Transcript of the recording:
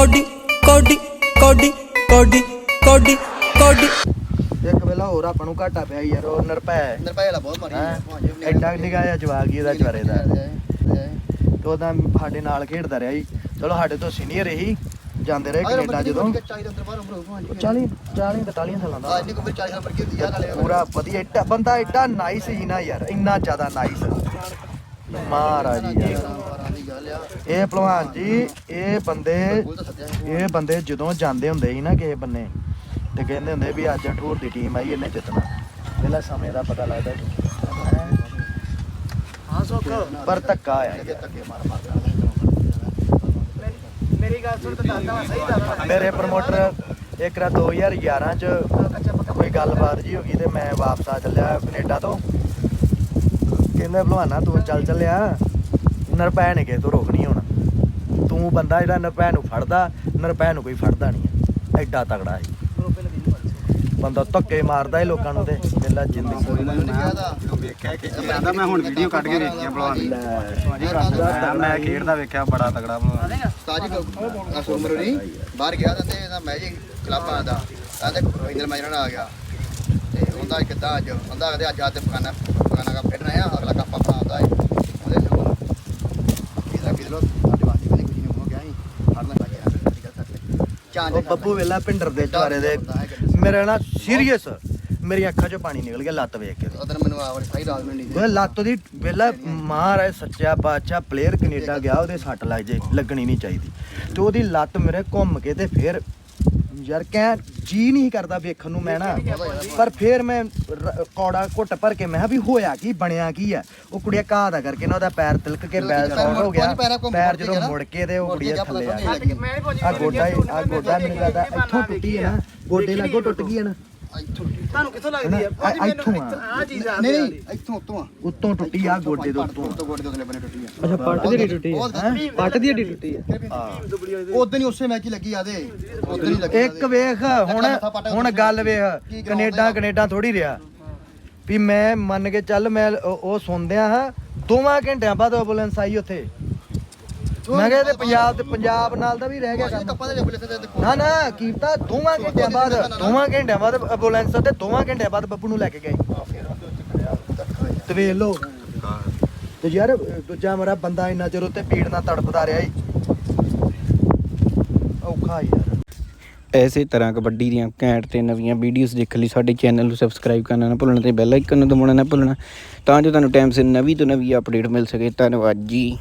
Cody ਕੋਡੀ ਕੋਡੀ ਕੋਡੀ ਕੋਡੀ ਕੋਡੀ। ਇੱਕ ਵੇਲਾ ਹੋਰ ਆਪਾਂ ਨੂੰ ਘਾਟਾ ਪਿਆ ਯਾਰ ਉਹ ਨਰਪੈ ਨਿਰਪੈ ਵਾਲਾ ਬਹੁਤ ਮਾਰੀ ਹੈਂ? ਐਡਾ ਜਿਹਾ ਜਵਾਕ ਹੀ ਇਹਦਾ ਚਵਾਰੇ ਦਾ। ਤੇ ਉਹਦਾ ਸਾਡੇ ਨਾਲ ਖੇਡਦਾ ਰਿਹਾ ਜੀ। ਚਲੋ ਸਾਡੇ ਤੋਂ ਸੀਨੀਅਰ ਹੀ ਜਾਂਦੇ ਰਹੇ ਕੈਨੇਡਾ ਜਦੋਂ। 40 ਅੰਦਰ ਬਾਹਰ ਉਮਰ ਹੋ 40 40 43 ਸਾਲਾਂ ਦਾ। ਆ ਇੰਨੀ ਕੁ 40 ਨੰਬਰ ਕੀ ਹੁੰਦੀ ਆ ਨਾਲੇ ਪੂਰਾ ਵਧੀਆ ਏਡਾ ਬੰਦਾ ਏਡਾ ਨਾਈਸ ਸੀ ਨਾ ਯਾਰ ਇੰਨਾ ਜ਼ਿਆਦਾ ਨਾਈਸ ਮਹਾਰਾਜ ਜੀ ਯਾਰ। ਇਹ ਭਲਵਾਨ ਜੀ ਇਹ ਬੰਦੇ ਇਹ ਬੰਦੇ ਜਦੋਂ ਜਾਂਦੇ ਹੁੰਦੇ ਸੀ ਨਾ ਕਿਸੇ ਬੰਨੇ ਤੇ ਕਹਿੰਦੇ ਹੁੰਦੇ ਵੀ ਅੱਜ ਠੂਰ ਦੀ ਟੀਮ ਆਈ ਇਹਨੇ ਜਿੱਤਣਾ। ਪਹਿਲਾਂ ਸਮੇਂ ਦਾ ਪਤਾ ਲੱਗਦਾ ਹੈਂ। ਸੁੱਖ। ਪਰ ਧੱਕਾ ਆਇਆ ਮੇਰੀ ਗੱਲ ਸੁਣ ਤੇ ਦਾਦਾ ਸਹੀ ਦਾਦਾ ਮੇਰੇ ਪ੍ਰਮੋਟਰ ਇੱਕ ਰਾ 2011 ਚ ਕੋਈ ਗੱਲਬਾਤ ਜੀ ਹੋ ਗਈ ਤੇ ਮੈਂ ਵਾਪਸ ਆ ਚੱਲਿਆ ਕੈਨੇਡਾ ਤੋਂ। ਕਹਿੰਦੇ ਭਲਵਾਨਾ ਤੂੰ ਚੱਲ ਚੱਲਿਆ। ਨਰਪੈ ਨੇ ਕਿ ਤੂੰ ਰੋਕਣੀ ਹੁਣ। ਤੂੰ ਬੰਦਾ ਜਿਹੜਾ ਨਰਪੈ ਨੂੰ ਫੜਦਾ ਨਰਪੈ ਨੂੰ ਕੋਈ ਫੜਦਾ ਨਹੀਂ ਐਡਾ ਤਗੜਾ ਹੈ। ਬੰਦਾ ਧੱਕੇ ਮਾਰਦਾ ਹੈ ਲੋਕਾਂ ਨੂੰ ਤੇ ਪਹਿਲਾਂ ਜ਼ਿੰਦਗੀ। ਨਹੀਂ ਦਾ ਵੇਖਿਆ ਕਿ ਕਹਿੰਦਾ ਮੈਂ ਹੁਣ ਵੀਡੀਓ ਕੱਢ ਕੇ ਵੇਖੀਆਂ ਭਲਵਾਨ ਦੀ। ਮੈਂ ਖੇਡਦਾ ਵੇਖਿਆ ਬੜਾ ਤਗੜਾ ਭਲਵਾਨ। ਸਾਜੀ ਨਹੀਂ ਬਾਹਰ ਗਿਆ ਤਾਂ ਤੇ ਇਹਦਾ ਮੈਚ ਕਲੱਬ ਆਂਦਾ ਆਂਦੇ ਰਵਿੰਦਰ ਮੈਚ ਨਾਲ ਆ ਗਿਆ। ਤੇ ਉਹਦਾ ਕਿੱਦਾਂ ਅੱਜ? ਉਹਦਾ ਕਹਿੰਦੇ ਅੱਜ ਆ ਤੇ ਪਕਾਨਾ ਪਕਾਨਾ ਕਾ ਖੇਡਣਾ ਆ ਅਗਲਾ ਕੱਪ ਆਪਣਾ ਆਉਂਦਾ ਹੈ ਉਹਦੇ ਨਾਲ ਇਹਦਾ ਵੀ ਲੋ ਸਾਡੇ ਵਾਸਤੇ ਵੀ ਕੁਝ ਨਹੀਂ ਹੋ ਗਿਆ ਹੀ ਫੜਨਾ ਪੈ ਗਿਆ ਠੀਕ ਹੈ ਸੱਟ ਚਾਂਦ ਉਹ ਬੱਬੂ ਵੇਲਾ ਪਿੰਡਰ ਦੇ ਚਾਰੇ ਦੇ। ਮੇਰੇ ਨਾਲ ਸੀਰੀਅਸ ਮੇਰੀ ਅੱਖਾਂ 'ਚੋਂ ਪਾਣੀ ਨਿਕਲ ਗਿਆ ਲੱਤ ਵੇਖ ਕੇ। ਉਧਰ ਮੈਨੂੰ ਆਵਰ ਸਹੀ ਰਾਤ ਮਿਲਣੀ ਉਹ ਲੱਤ ਦੀ ਵੇਲਾ ਮਹਾਰਾਜ ਸੱਚਾ ਬਾਦਸ਼ਾਹ ਪਲੇਅਰ ਕੈਨੇਡਾ ਗਿਆ ਉਹਦੇ ਸੱਟ ਲੱਗ ਜੇ ਲੱਗਣੀ ਨਹੀਂ ਚਾਹੀਦੀ। ਤੇ ਉਹਦੀ ਲੱਤ ਮੇਰੇ ਘੁੰਮ ਕੇ ਤੇ ਫਿਰ ਯਾਰ ਕਹਿ ਜੀ ਨਹੀਂ ਕਰਦਾ ਵੇਖਣ ਨੂੰ ਮੈਂ ਨਾ। ਪਰ ਫਿਰ ਮੈਂ ਰ- ਕੌੜਾ ਘੁੱਟ ਭਰ ਕੇ ਮੈਂ ਕਿਹਾ ਵੀ ਹੋਇਆ ਕੀ ਬਣਿਆ ਕੀ ਆ? ਉਹ ਕੁੜੀਆ ਘਾਹ ਦਾ ਕਰਕੇ ਨਾ ਉਹਦਾ ਪੈਰ ਤਿਲਕ ਕੇ ਬੈਲ ਸੌਟ ਹੋ ਗਿਆ। ਪੈਰ ਜਦੋਂ ਮੁੜ ਕੇ ਤੇ ਉਹ ਕੁੜੀਆ ਥੱਲੇ ਆ ਗੋਡਾ ਆ ਗੋਡਾ ਮੈਨੂੰ ਲੱਗਦਾ ਇੱਥੋਂ ਟੁੱਟੀ ਹੈ ਨਾ। ਗੋਡੇ ਲੱਗੋ ਟੁੱਟ ਗਈ ਹੈ ਨਾ। ਤੁਹਾਨੂੰ ਕਿੱਥੋਂ ਲੱਗਦੀ ਆ? ਆ- ਇੱਥੋਂ ਆ। ਆ ਚੀਜ਼ ਆ ਨਹੀਂ ਨਹੀਂ ਇੱਥੋਂ ਉੱਤੋਂ ਆ। ਉੱਤੋਂ ਟੁੱਟੀ ਆ ਗੋਡੇ ਦੇ ਉੱਤੋਂ। ਉੱਤੋਂ ਗੋਡੇ ਦੇ ਅਗਲੇ ਬੰਨੇ ਟੁੱਟੀ ਆ। ਅੱਛਾ ਪੱਟ ਦੀ ਟੁੱਟੀ ਹੈ? ਪੱਟ ਦੀ ਹੱਡੀ ਟੁੱਟੀ ਆ। ਉਦੋਂ ਹੀ ਉਸੇ ਮੈਚ ਹੀ ਲੱਗੀ ਆਦੇ ਉਦੋਂ ਹੀ ਲੱਗੀ ਇੱਕ ਵੇਖ ਹੁਣ ਹੁਣ ਗੱਲ ਵੇਖ ਕੈਨੇਡਾ ਕੈਨੇਡਾ ਥੋੜੀ ਰਿਹਾ। ਵੀ ਮੈਂ ਮੰਨ ਕੇ ਚੱਲ ਮੈਂ ਉਹ ਉਹ ਸੁਣਦਿਆਂ ਹਾਂ ਦੋਵਾਂ ਘੰਟਿਆਂ ਬਾਅਦ ਐਂਬੂਲੈਂਸ ਆਈ ਉੱਥੇ। ਮੈਂ ਕਿਹਾ ਤੇ ਪੰਜਾਬ ਤੇ ਪੰਜਾਬ ਨਾਲ ਦਾ ਵੀ ਰਹਿ ਗਿਆ ਕੰਮ। ਕੱਪਾਂ ਦੇ ਬੁਲੇ ਤੇ ਦੇਖੋ ਨਾ ਨਾ ਕੀਤਾ ਦੋਵਾਂ ਘੰਟਿਆਂ ਬਾਅਦ ਦੋਵਾਂ ਘੰਟਿਆਂ ਬਾਅਦ ਐਂਬੂਲੈਂਸ ਤੇ ਦੋਵਾਂ ਘੰਟਿਆਂ ਬਾਅਦ ਬੱਬੂ ਨੂੰ ਲੈ ਕੇ ਗਏ। ਤੇ ਵੇਖ ਲੋ ਤੇ ਯਾਰ ਦੂਜਾ ਮੇਰਾ ਬੰਦਾ ਇੰਨਾ ਚਿਰ ਉੱਤੇ ਪੀੜ ਨਾਲ ਤੜਪਦਾ ਰਿਹਾ ਈ। ਔਖਾ ਯਾਰ। ਐਸੇ ਤਰ੍ਹਾਂ ਕਬੱਡੀ ਦੀਆਂ ਘੈਂਟ ਤੇ ਨਵੀਆਂ ਵੀਡੀਓਜ਼ ਦੇਖਣ ਲਈ ਸਾਡੇ ਚੈਨਲ ਨੂੰ ਸਬਸਕ੍ਰਾਈਬ ਕਰਨਾ ਨਾ ਭੁੱਲਣਾ ਤੇ ਬੈਲ ਆਈਕਨ ਨੂੰ ਦਬਾਉਣਾ ਨਾ ਭੁੱਲਣਾ ਤਾਂ ਜੋ ਤੁਹਾਨੂੰ ਟਾਈਮ ਸਿਰ ਨਵੀਂ ਤੋਂ ਨਵੀਂ ਅਪਡੇਟ ਮਿਲ ਸਕੇ। ਧੰਨਵਾਦ ਜੀ।